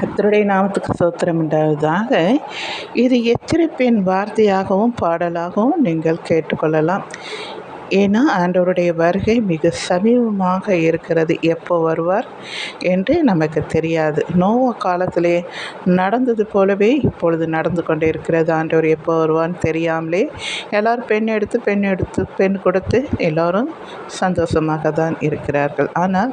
கத்தருடைய நாமத்துக்கு சோத்திரம் உண்டாவதாக. இது எச்சரிப்பின் வார்த்தையாகவும் பாடலாகவும் நீங்கள் கேட்டுக்கொள்ளலாம். ஏன்னா ஆண்டவருடைய வருகை மிக சமீபமாக இருக்கிறது. எப்போ வருவார் என்று நமக்கு தெரியாது. நோவ காலத்திலே நடந்தது போலவே இப்பொழுது நடந்து கொண்டே இருக்கிறது. ஆண்டவர் எப்போ வருவான்னு தெரியாமலே எல்லோரும் பெண் எடுத்து பெண் எடுத்து பெண் கொடுத்து எல்லோரும் சந்தோஷமாக தான் இருக்கிறார்கள். ஆனால்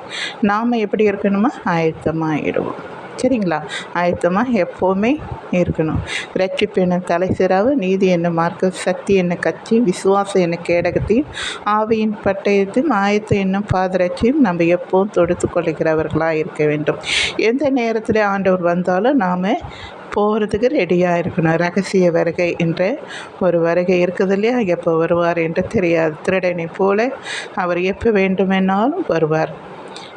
நாம் எப்படி இருக்கணுமோ? ஆயத்தமாகிடுவோம் சரிங்களா? ஆயத்தமாக எப்போவுமே இருக்கணும். ரட்சிப்பு என்ன தலை சிறாவு நீதி என்ன மார்க்க சக்தி என்ன கட்சி விசுவாசம் என்ன கேடகத்தையும் ஆவியின் பட்டயத்தையும் ஆயத்தம் என்னும் பாதரட்சியும் நம்ம எப்போவும் தொடுத்து கொள்கிறவர்களாக இருக்க வேண்டும். எந்த நேரத்தில் ஆண்டவர் வந்தாலும் நாம் போகிறதுக்கு ரெடியாக இருக்கணும். ரகசிய வருகை என்ற ஒரு வருகை இருக்குது இல்லையா? எப்போ வருவார் என்று தெரியாது. திருடனை போல அவர் எப்போ வேண்டுமென்னாலும் வருவார்.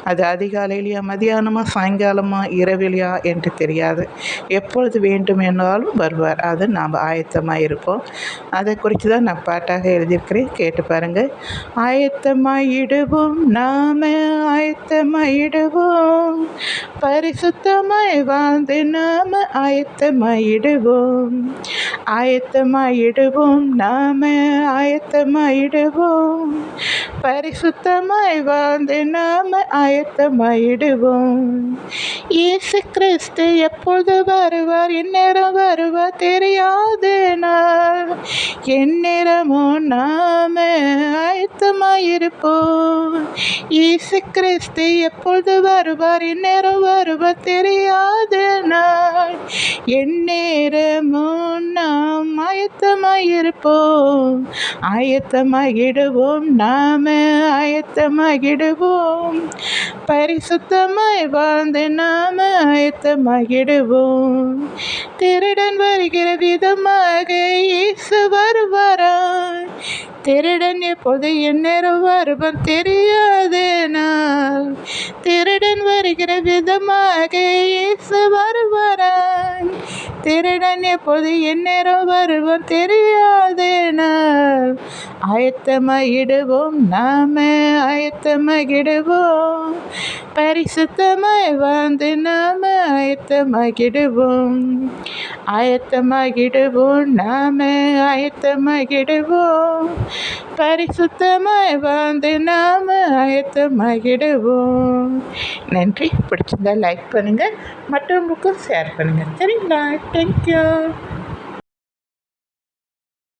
அது அதிகாலையிலையா மதியானமாக சாயங்காலமா இரவிலையா என்று தெரியாது. எப்பொழுது வேண்டும் என்றாலும் வருவார். அது நாம் ஆயத்தமாக இருப்போம். அதை குறித்து தான் நான் பாட்டாக எழுதியிருக்கிறேன். கேட்டு பாருங்கள் ஆயத்தமாயிடுவோம் நாம் ஆயத்தமாயிடுவோம் பரிசுத்தமாய் வாழ்ந்து நாம் ஆயத்தமாயிடுவோம் ஆயத்தமாயிடுவோம். நாம ஆயத்தமாயிடுவோம். பரிசுத்தமாய் வாழ்ந்து நாம ஆயத்தமாயிடுவோம். இயேசு கிறிஸ்து எப்பொழுது வருவார்? இந்நேரம் வருவார். தெரியாது நான் எந்நேரமோ நாம ஆயத்தமாயிருப்போம். இயேசு கிறிஸ்து எப்பொழுது வருவார்? இந்நேரம் வருவார். தெரியாது நான் எந்நேரமோ ஆயத்தமாயிருப்போம். ஆயத்தமாகிடுவோம். நாம ஆயத்தமாகிடுவோம். பரிசுத்தமாய் வாழ்ந்து நாம ஆயத்தமாகிடுவோம். திருடன் வருகிற விதமாக இயேசு வருவாராய். திருடன் எப்போது எந்நேரம் வருவன் தெரியாது நான் திருடன் வருகிற விதமாக இயேசு வருவாராய். திருடன் எப்போது எந்நேரம் வருவோம் தெரியாது நான். ஆயத்தமாகிடுவோம் நாம ஆயத்தமாகிடுவோம். பரிசுத்தமாய் வாழ்ந்து நாம ஆயத்தமாகிடுவோம். ஆயத்தமாகிடுவோம் நாம ஆயத்தமாகிடுவோம். பரிசுத்தமாய் வாழ்ந்து நாம ஆயத்தமாகிடுவோம். நன்றி. பிடிச்சிருந்தா லைக் பண்ணுங்கள் மற்றவங்களுக்கும் ஷேர் பண்ணுங்கள் சரிங்களா? Thank you.